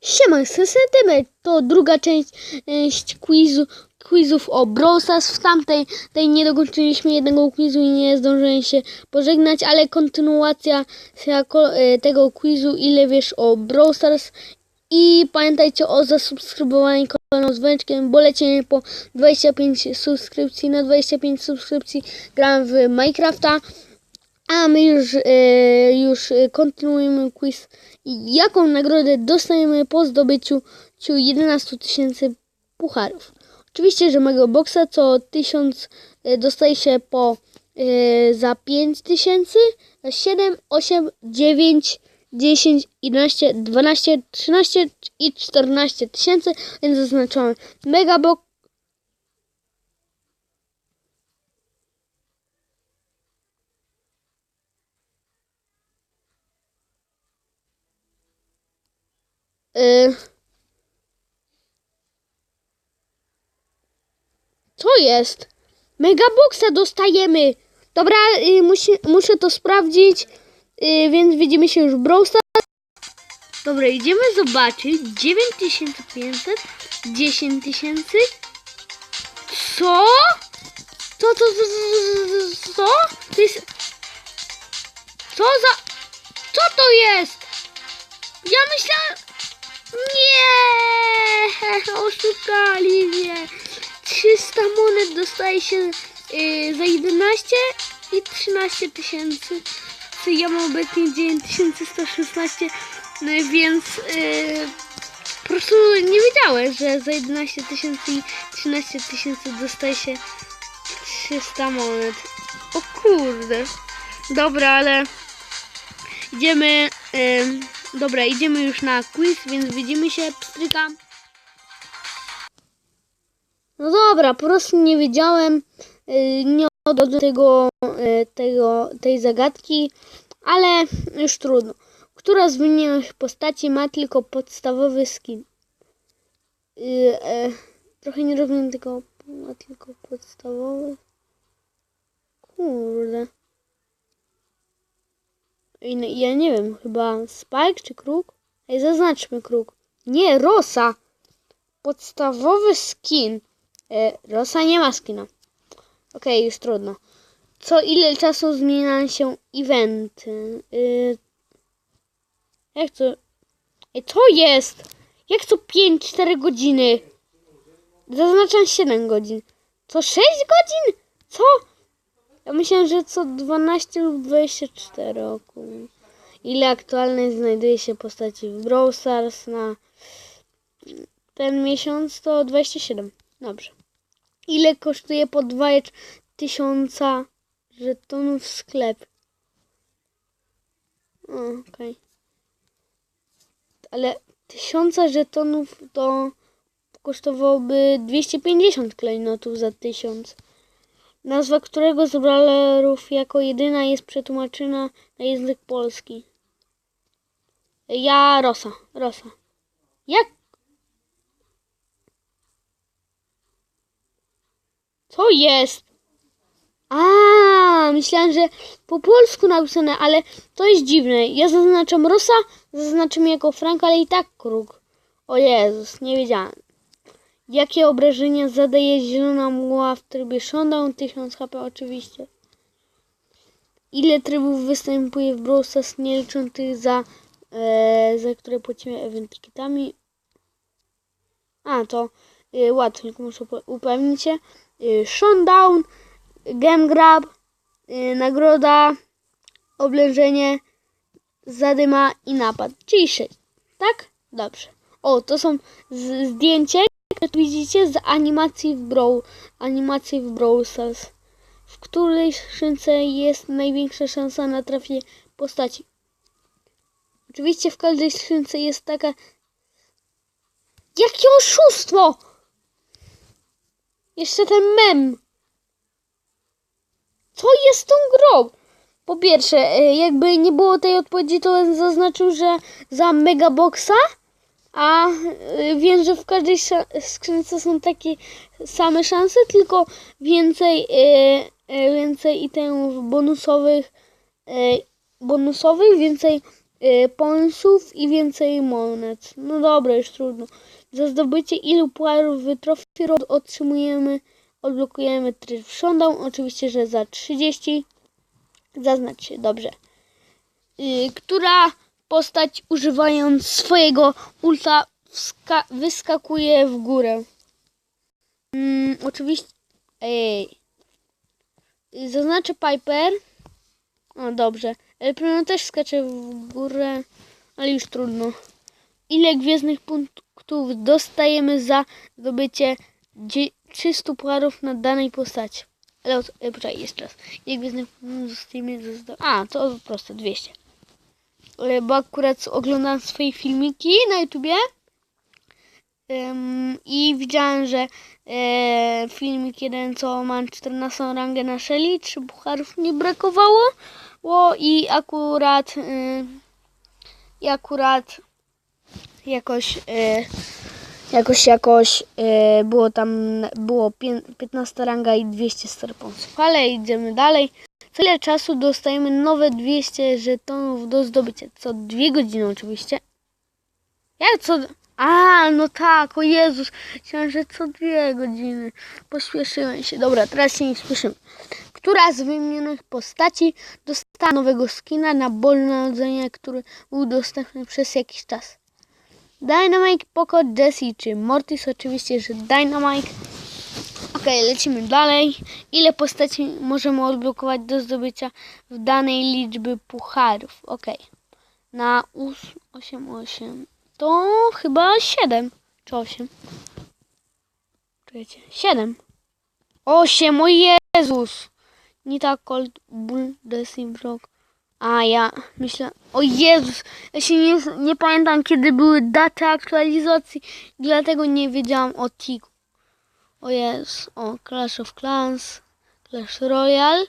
Siema, jestem Sentymetr. To druga część, część quizu, quizów o Brawl Stars. W tamtej tej nie dokończyliśmy jednego quizu i nie zdążyłem się pożegnać, ale kontynuacja e, tego quizu, ile wiesz o Brawl Stars. I pamiętajcie o zasubskrybowaniu kanału z węczkiem, bo lecimy po 25 subskrypcji. Na 25 subskrypcji gram w Minecrafta. A my już, e, już e, kontynuujemy quiz. Jaką nagrodę dostajemy po zdobyciu ciu 11 tysięcy pucharów? Oczywiście, że mego boksa co 1000 e, dostaje się po e, za 5 tysięcy, 7, 8, 9, 10, 11, 12, 13 i 14 tysięcy, więc zaznaczamy mega box. Y, Co jest? Megaboxa dostajemy. Dobra, y, musi, muszę to sprawdzić, y, więc widzimy się już w Brawl Stars. Dobra, idziemy zobaczyć. 9500, 10 tysięcy. Co? Co to, to, to, co? To jest... Co za... Co to jest? Ja myślałem... Nie! Oszukali mnie. 300 monet dostaje się y, za 11 i 13 tysięcy. Ja mam obecnie 9116, no więc y, po prostu nie wiedziałem, że za 11 tysięcy i 13 tysięcy dostaje się 300 monet. O kurde. Dobra, ale idziemy. Dobra, idziemy już na quiz, więc widzimy się. Pstrykam. No dobra, po prostu nie wiedziałem, y, nie tego, y, tego, tej zagadki, ale już trudno. Która z wymienionych postaci ma tylko podstawowy skin? Y, e, trochę nie rozumiem tego, ma tylko podstawowy. Kurde. No, ja nie wiem, chyba Spike czy Kruk? Ej, zaznaczmy Kruk. Nie, Rosa. Podstawowy skin. E, Rosa nie ma skina. Okej, już trudno. Co ile czasu zmieniają się eventy? Y, jak to? Ej, co jest? Jak to 5-4 godziny? Zaznaczam 7 godzin. Co 6 godzin? Co? Ja myślałem, że co 12 lub 24 roku. Ile aktualnie znajduje się postaci w Brawl Stars na ten miesiąc to 27. Dobrze. Ile kosztuje po 2000 żetonów sklep? Okej. Ale 1000 żetonów to kosztowałoby 250 klejnotów za 1000. Nazwa którego z brawlerów jako jedyna jest przetłumaczona na język polski? Ja Rosa. Rosa. Jak? Co jest? A, myślałem, że po polsku napisane, ale to jest dziwne. Ja zaznaczam Rosa, zaznaczam jako Frank, ale i tak kruk. O Jezus, nie wiedziałem. Jakie obrażenia zadaje zielona mgła w trybie Showdown? 1000 HP oczywiście. Ile trybów występuje w Brawl Stars, nie licząc tych za, e, za które płacimy event ticketami? A, to y, łatwo, tylko muszę upewnić się. Y, Showdown, Game Grab, y, nagroda, oblężenie, zadyma i napad. Czyli 6, tak? Dobrze. O, to są zdjęcie, tu widzicie z animacji w Brawl, animacji w Brawl Stars, w której skrzynce jest największa szansa na trafienie postaci. Oczywiście w każdej skrzynce jest taka... Jakie oszustwo! Jeszcze ten mem. Co jest tą grą? Po pierwsze, e, jakby nie było tej odpowiedzi, to bym zaznaczył, że za Megaboxa, a e, wiem, że w każdej skrzynce są takie same szanse, tylko więcej, e, e, więcej itemów bonusowych, bonusowych, więcej y, pońsów i więcej monet. No dobra, już trudno. Za zdobycie ilu puarów w Trophy Road otrzymujemy, odblokujemy tryb Showdown. Oczywiście, że za 30. Zaznacz się, dobrze. Y, która postać używając swojego ulta wyskakuje w górę? Mm, oczywiście. Ej. Zaznaczę Piper. O, dobrze. El Primo też skacze w górę, ale już trudno. Ile gwiezdnych punktów dostajemy za zdobycie dzie- 300 puarów na danej postaci? Ale e, poczekaj, jeszcze raz. Ile gwiezdnych punktów dostajemy za zdo- A, to proste, 200. E, Bo akurat oglądam swoje filmiki na YouTubie i widziałem, że e, filmik jeden, co mam 14 rangę na Shelly, trzy pucharów nie brakowało o, i akurat y, i akurat jakoś y, jakoś jakoś było tam było pię- 15 ranga i 200 starponsów. Ale idziemy dalej. Ile czasu dostajemy nowe 200 żetonów do zdobycia? Co dwie godziny oczywiście. Jak co? A, no tak, o Jezus. Myślałem, że co dwie godziny. Pośpieszyłem się. Dobra, teraz się nie spieszymy. Która z wymienionych postaci dostała nowego skina na Boże Narodzenia, który był dostępny przez jakiś czas? Dynamite, Poco, Jessie czy Mortis? Oczywiście, że Dynamite. Okej, lecimy dalej. Ile postaci możemy odblokować do zdobycia w danej liczby pucharów? Okej. Na 8, 8. To chyba 7 czy 8. Czekajcie. 7. 8, o Jezus! Nie tak Cold Bull Rock. A ja myślę, o Jezus, ja się nie, nie pamiętam kiedy były daty aktualizacji, dlatego nie wiedziałam o Tiku. O Jezus, o Clash of Clans, Clash Royale.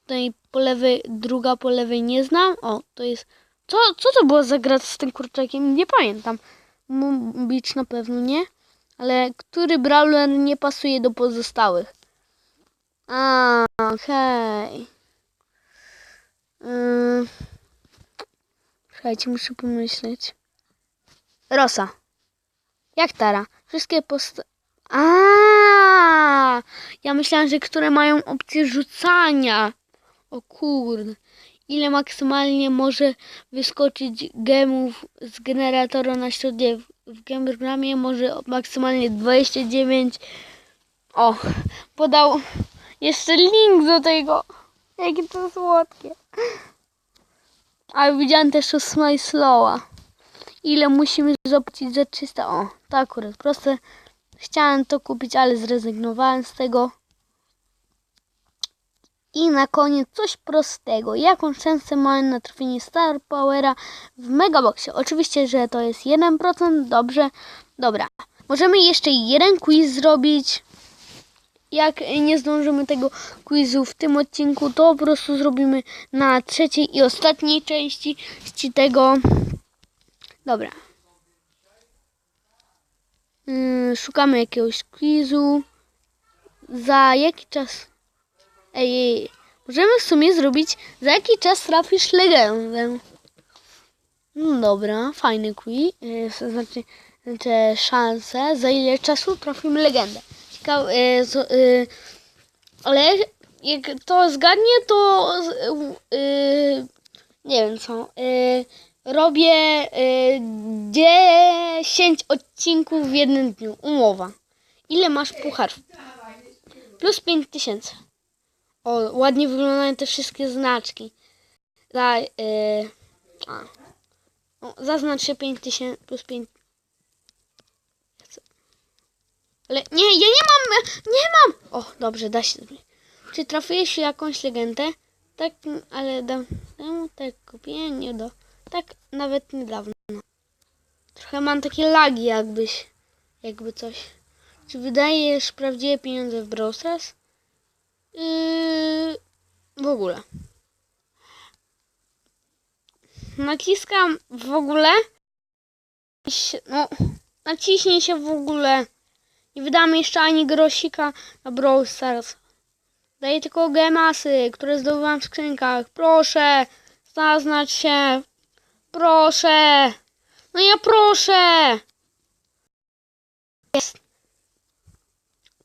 Tutaj po lewej, druga po lewej nie znam. O, to jest, co, co to było za gra z tym kurczakiem? Nie pamiętam. Mówić na pewno nie. Ale który brawler nie pasuje do pozostałych? A, okej. Yy. Słuchajcie, muszę pomyśleć. Rosa. Jak Tara? Wszystkie post... A, ja myślałam, że które mają opcję rzucania. O kurde. Ile maksymalnie może wyskoczyć gemów z generatora na środzie? W Gamergramie może maksymalnie 29. O, podał jeszcze link do tego. Jakie to słodkie. A widziałem też u Smile Slowa. Ile musimy zapłacić za 300? O, to akurat proste. Chciałem to kupić, ale zrezygnowałem z tego. I na koniec coś prostego. Jaką szansę mamy na trafienie Star Powera w Megaboxie? Oczywiście, że to jest 1%. Dobrze. Dobra. Możemy jeszcze jeden quiz zrobić. Jak nie zdążymy tego quizu w tym odcinku, to po prostu zrobimy na trzeciej i ostatniej części tego. Dobra. Yy, szukamy jakiegoś quizu. Za jaki czas? Ej, możemy w sumie zrobić za jaki czas trafisz legendę. No dobra, fajny quiz. To znaczy, te szanse, za ile czasu trafimy legendę. Ciekawe, yy, z, yy, ale jak to zgadnie, to nie wiem co. robię yy, 10 odcinków w jednym dniu. Umowa. Ile masz pucharów? Plus 5000. O, ładnie wyglądają te wszystkie znaczki. Za, yy, a. O, zaznacz się 5000 plus 5. Ale nie, ja nie mam, nie mam. O, dobrze, da się. Czy trafiłeś jakąś legendę? Tak, ale dam temu tak kupiłem, nie do. Tak nawet niedawno. Trochę mam takie lagi jakbyś, jakby coś. Czy wydajesz prawdziwe pieniądze w Brawl Stars? Yy, w ogóle. Naciskam w ogóle. No, naciśnij się w ogóle. Nie wydamy jeszcze ani grosika na Brawl Stars. Daję tylko gemasy, które zdobywam w skrzynkach. Proszę, zaznacz się. Proszę. No ja proszę. Jest.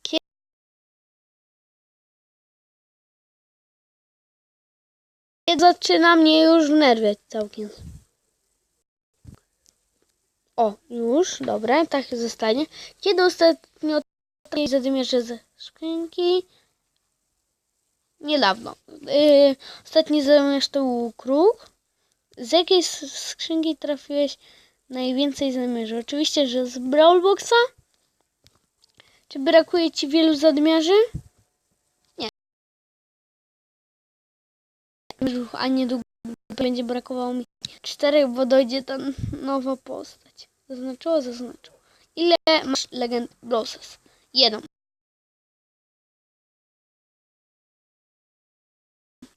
Kie- Kiedy zaczyna mnie już wnerwiać całkiem. O, już, dobra, tak zostanie. Kiedy ostatnio tej zadymiarze ze skrzynki? Niedawno. Yy, ostatni zadymiarz to był kruk. Z jakiej skrzynki trafiłeś najwięcej zamierzy? Oczywiście, że z Brawlboxa? Czy brakuje ci wielu zadmiarzy? Nie. A niedługo będzie brakowało mi czterech, bo dojdzie ta nowa postać. Zaznaczyło? Zaznaczyło. Ile masz legend Broses? Jedną.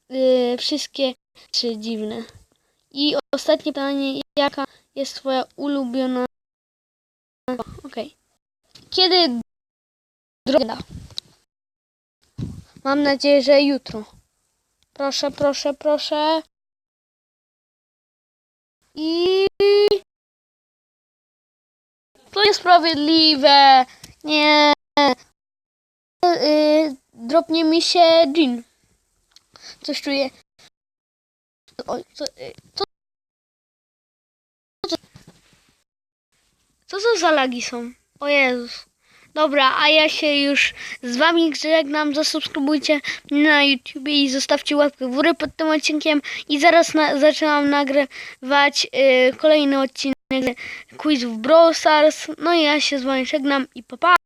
Yy, wszystkie trzy dziwne. I ostatnie pytanie, jaka jest twoja ulubiona... Okej. Kiedy droga? Mam nadzieję, że jutro. Proszę, proszę, proszę. I... To niesprawiedliwe. Nie. Yy, dropnie mi się Jean. Coś czuję. Oj, co, yy, co, co, co to za lagi są? O Jezus. Dobra, a ja się już z wami żegnam. Zasubskrybujcie na YouTubie i zostawcie łapkę w górę pod tym odcinkiem. I zaraz na, zaczynam nagrywać yy, kolejny odcinek quiz w Brawl Stars. No i ja się z wami żegnam i pa pa!